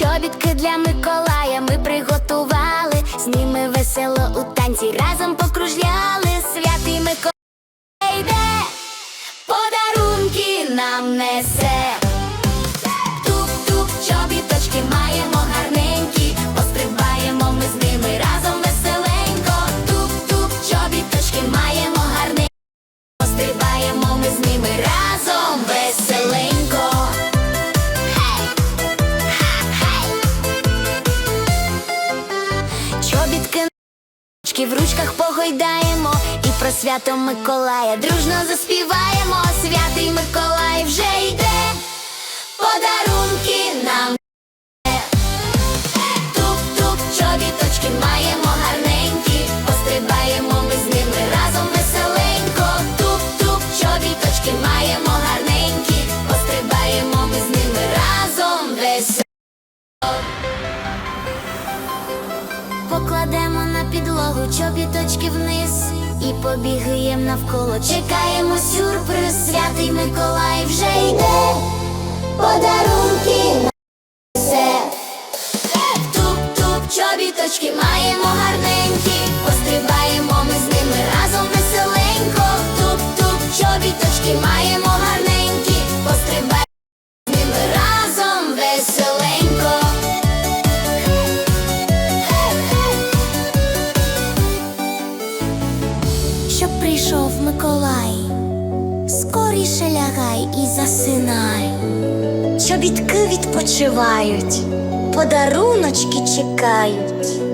Чобітки для Миколая ми приготували, з ними весело у танці разом покружляли святий Миколай йде, подарунки нам несе. Ручки в ручках погойдаємо і про свято Миколая дружно заспіваємо. Святий Покладемо на підлогу чобіточки вниз і побігаємо навколо. Чекаємо сюрприз, святий Миколай вже йде. Подарунки прийшов Миколай, скоріше лягай і засинай. Чобітки відпочивають, подаруночки чекають.